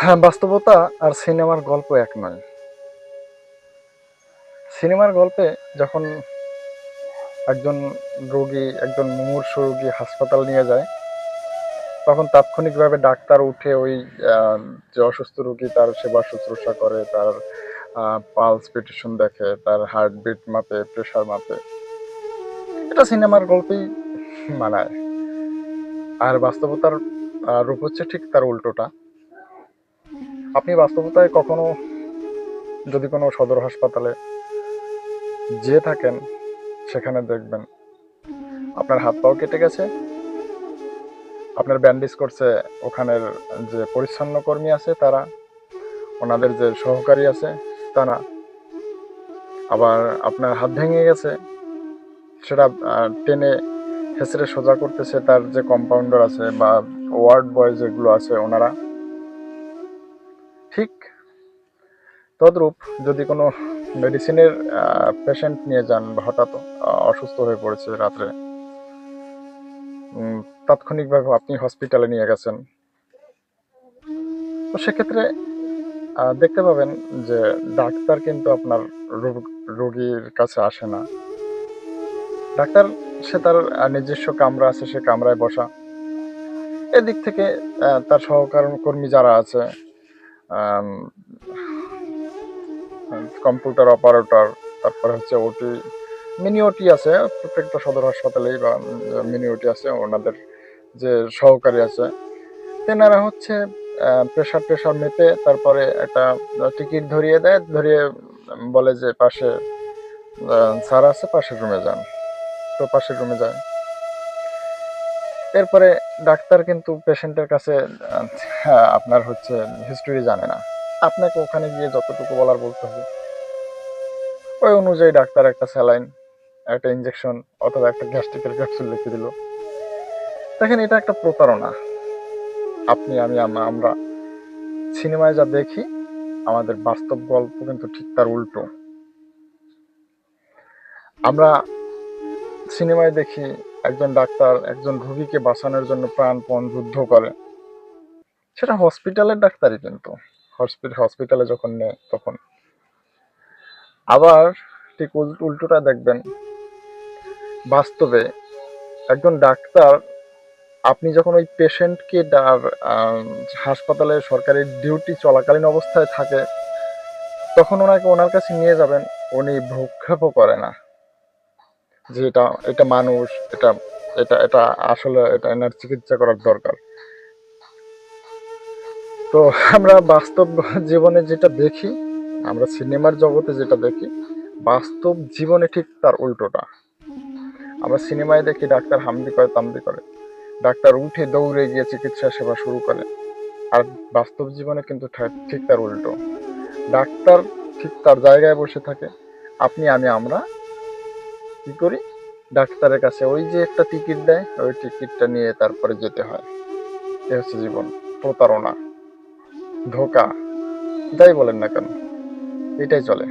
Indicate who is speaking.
Speaker 1: হ্যাঁ বাস্তবতা আর সিনেমার গল্প এক নয়। সিনেমার গল্পে যখন একজন রোগী, একজন মুমূর্ষ রোগী হাসপাতাল নিয়ে যায়, তখন তাৎক্ষণিকভাবে ডাক্তার উঠে ওই যে অসুস্থ রোগী তার সেবা শুশ্রূষা করে, তার পালস পিটিশন দেখে, তার হার্টবিট মাপে, প্রেশার মাপে। এটা সিনেমার গল্পেই মানায়। আর বাস্তবতার রূপ হচ্ছে ঠিক তার উল্টোটা। আপনি বাস্তবতায় কখনো যদি কোনো সদর হাসপাতালে যেয়ে থাকেন, সেখানে দেখবেন আপনার হাত পাও কেটে গেছে। আপনার ব্যান্ডেজ করছে ওখানের যে পরিচ্ছন্ন কর্মী আছে তারা, ওনাদের যে সহকারী আছে তারা। আবার আপনার হাত ভেঙে গেছে, সেটা টেনে হেসড়ে সোজা করতেছে তার যে কম্পাউন্ডার আছে বা ওয়ার্ড বয় যেগুলো আছে ওনারা। ঠিক তদ্রূপ যদি কোনো মেডিসিনের পেশেন্ট নিয়ে যান বা হঠাৎ অসুস্থ হয়ে পড়েছে রাত্রে তাৎক্ষণিকভাবে আপনি হসপিটালে নিয়ে গেছেন, তো সেক্ষেত্রে দেখতে পাবেন যে ডাক্তার কিন্তু আপনার রোগ- রোগীর কাছে আসে না। ডাক্তার, সে তার নিজস্ব কামরা আছে, সে কামরায় বসা। এদিক থেকে তার সহকর্মী যারা আছে কম্পিউটার অপারেটর, তারপরে হচ্ছে ওটি মিনি ওটি আছে, প্রত্যেকটা সদর হাসপাতালেই বা মিনি ওটি আছে, ওনাদের যে সহকারী আছে। তেনারা হচ্ছে প্রেশার টেশার মেপে তারপরে একটা টিকিট ধরিয়ে দেয়, ধরিয়ে বলে যে পাশে স্যার আছে, পাশের রুমে যান। তো পাশের রুমে যায় এরপরে ডাক্তার কিন্তু পেশেন্টের কাছে আপনার হচ্ছে হিস্টোরি জানে না। আপনাকে ওখানে গিয়ে যতটুকু বলার বলতে হবে। ওই অনুযায়ী ডাক্তার একটা স্যালাইন একটা ইঞ্জেকশন অথবা একটা গ্যাস্ট্রিকের ক্যাপসুল লিখে দিল। দেখেন, এটা একটা প্রতারণা। আপনি আমি, আমরা সিনেমায় যা দেখি, আমাদের বাস্তব গল্প কিন্তু ঠিক তার উল্টো। আমরা সিনেমায় দেখি একজন ডাক্তার, একজন রোগীকে বাঁচানোর জন্য প্রাণপণ যুদ্ধ করে। সেটা হসপিটালের ডাক্তারই কিন্তু। হসপিটাল যখন নেয়, তখন। আবার ঠিক উল- উল্টোটা দেখবেন। বাস্তবে একজন ডাক্তার, আপনি যখন ওই পেশেন্টকে হাসপাতালে সরকারি ডিউটি চলাকালীন অবস্থায় থাকে, তখন ওনাকে ওনার কাছে নিয়ে যাবেন। উনি ভ্রুক্ষেপও করে না। যে এটা এটা মানুষ, এটা এটা এটা আসলে এটা এনার চিকিৎসা করার দরকার। তো আমরা বাস্তব জীবনে যেটা দেখি, আমরা সিনেমার জগতে যেটা দেখি, বাস্তব জীবনে ঠিক তার উল্টোটা। আমরা সিনেমায় দেখি ডাক্তার হামদি করে তামদি করে। ডাক্তার উঠে দৌড়ে গিয়ে চিকিৎসা সেবা শুরু করে। আর বাস্তব জীবনে কিন্তু ঠিক তার উল্টো। ডাক্তার ঠিক তার জায়গায় বসে থাকে, আপনি, আমি, আমরা কি করি। ডাক্তারের কাছে ওই যে একটা টিকিট দেয়, ওই টিকিটটা নিয়ে তারপরে যেতে হয়। এ হচ্ছে জীবন, প্রতারণা, ধোকা, যাই বলেন না কেন, এটাই চলে।